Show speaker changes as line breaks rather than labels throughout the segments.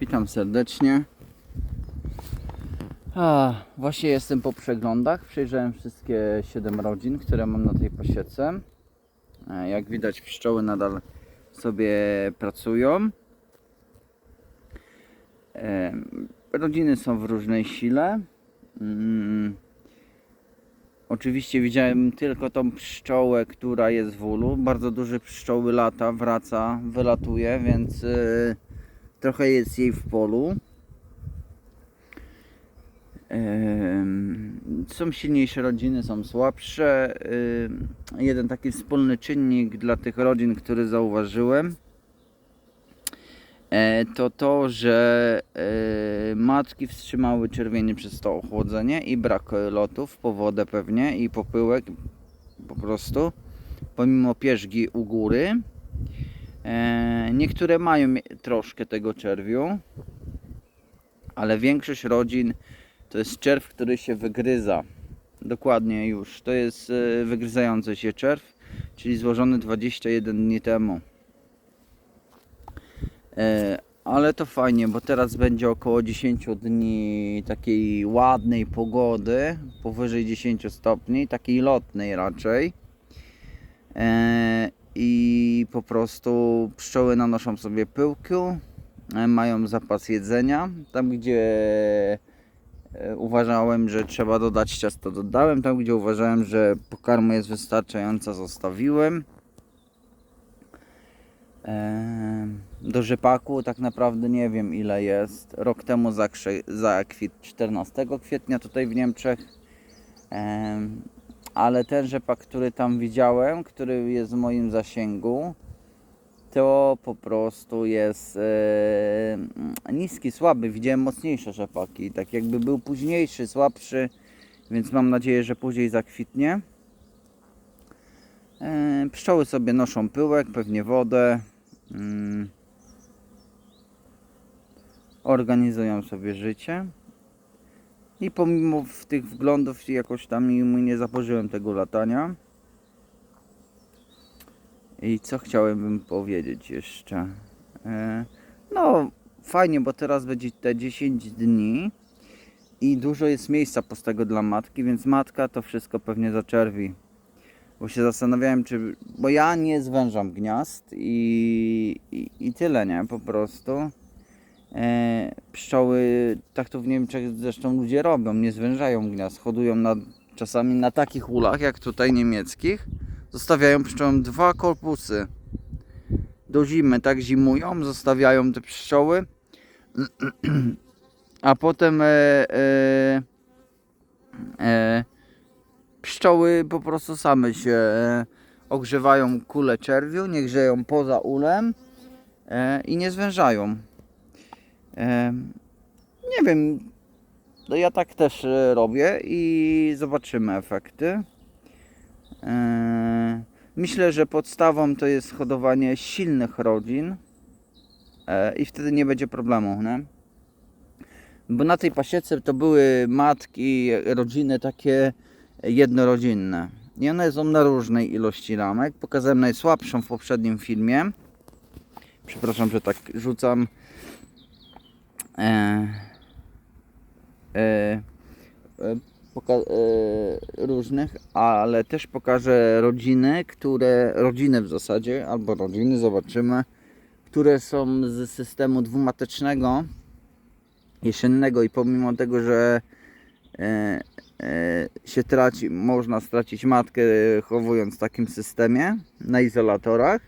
Witam serdecznie. A, właśnie jestem po przeglądach. Przejrzałem wszystkie 7 rodzin, które mam na tej pasiece. E, Jak widać, pszczoły nadal sobie pracują. E, Rodziny są w różnej sile. Mm, Oczywiście widziałem tylko tą pszczołę, która jest w ulu. Bardzo duży pszczoły lata, wraca, wylatuje, więc y, trochę jest jej w polu. Są silniejsze rodziny, są słabsze. Jeden taki wspólny czynnik dla tych rodzin, który zauważyłem, e, to to, że e, matki wstrzymały czerwienie przez to ochłodzenie i brak lotów po wodę pewnie i popyłek po prostu, pomimo pierzgi u góry. E, Niektóre mają troszkę tego czerwiu, ale większość rodzin to jest czerw, który się wygryza. Dokładnie już. To jest e, wygryzający się czerw, czyli złożony 21 dni temu. E, Ale to fajnie, bo teraz będzie około 10 dni takiej ładnej pogody, powyżej 10 stopni, takiej lotnej raczej. Po prostu pszczoły nanoszą sobie pyłku, e, mają zapas jedzenia. Tam gdzie e, uważałem, że trzeba dodać ciasto, dodałem. Tam gdzie uważałem, że pokarmu jest wystarczająco, zostawiłem. E, Do rzepaku tak naprawdę nie wiem ile jest. Rok temu zakwit 14 kwietnia tutaj w Niemczech. Ale ten rzepak, który tam widziałem, który jest w moim zasięgu, to po prostu jest e, niski, słaby. Widziałem mocniejsze rzepaki, tak jakby był późniejszy, słabszy, więc mam nadzieję, że później zakwitnie. E, pszczoły sobie noszą pyłek, pewnie wodę. Mm. Organizują sobie życie. I pomimo tych wglądów jakoś tam nie zapożyłem tego latania. I co chciałem powiedzieć jeszcze? E, No, fajnie, bo teraz będzie te 10 dni i dużo jest miejsca pustego dla matki, więc matka to wszystko pewnie zaczerwi. Bo się zastanawiałem, czy. Bo ja nie zwężam gniazd i, i, i tyle, nie? Po prostu. E, pszczoły, tak to w Niemczech zresztą ludzie robią, nie zwężają gniazd, hodują na, czasami na takich ulach, jak tutaj niemieckich, zostawiają pszczołom dwa korpusy. Do zimy, tak zimują, zostawiają te pszczoły, a potem e, e, e, pszczoły po prostu same się e, ogrzewają kulę czerwiu, nie grzeją poza ulem e, i nie zwężają. Nie wiem, no ja tak też e, robię i zobaczymy efekty. E, myślę, że podstawą to jest hodowanie silnych rodzin e, i wtedy nie będzie problemu, nie? Bo na tej pasiece to były matki, rodziny takie jednorodzinne. I one są na różnej ilości ramek. Pokazałem najsłabszą w poprzednim filmie. Przepraszam, że tak rzucam. E, e, e, różnych, ale też pokażę rodziny, które, rodziny w zasadzie, albo rodziny, zobaczymy, które są z systemu dwumatecznego, jesiennego i pomimo tego, że e, e, się traci, można stracić matkę chowując w takim systemie na izolatorach,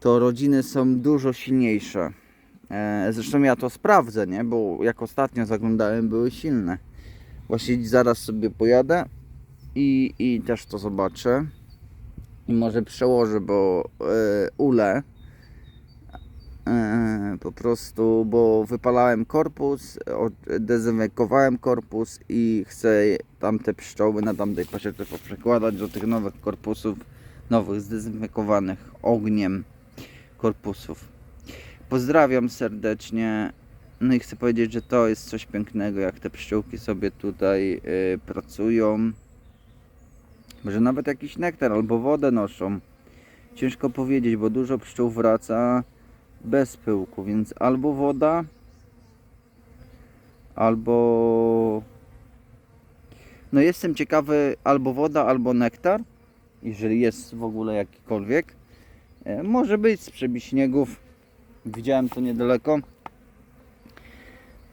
to rodziny są dużo silniejsze. E, Zresztą ja to sprawdzę, nie? Bo jak ostatnio zaglądałem, były silne. Właśnie zaraz sobie pojadę i, i też to zobaczę. I może przełożę, bo e, ule po prostu, bo wypalałem korpus, dezynfekowałem korpus i chcę tamte pszczoły na tamtej pasiece poprzekładać do tych nowych korpusów, nowych zdezynfekowanych ogniem korpusów. Pozdrawiam serdecznie. No i chcę powiedzieć, że to jest coś pięknego, jak te pszczółki sobie tutaj y, pracują. Może nawet jakiś nektar albo wodę noszą. Ciężko powiedzieć, bo dużo pszczół wraca bez pyłku, więc albo woda, albo no jestem ciekawy albo woda, albo nektar, jeżeli jest w ogóle jakikolwiek. E, Może być z przebiśniegów. Widziałem to niedaleko.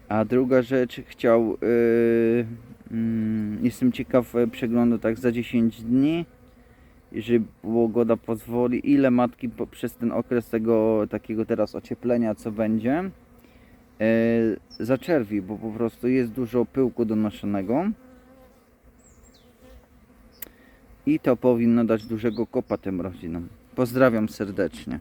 A druga rzecz, chciał. Yy, jestem ciekaw e, przeglądu tak za 10 dni. Jeżeli pogoda pozwoli, ile matki po, przez ten okres tego takiego teraz ocieplenia, co będzie, e, zaczerwi, bo po prostu jest dużo pyłku donoszonego. I to powinno dać dużego kopa tym rodzinom. Pozdrawiam serdecznie.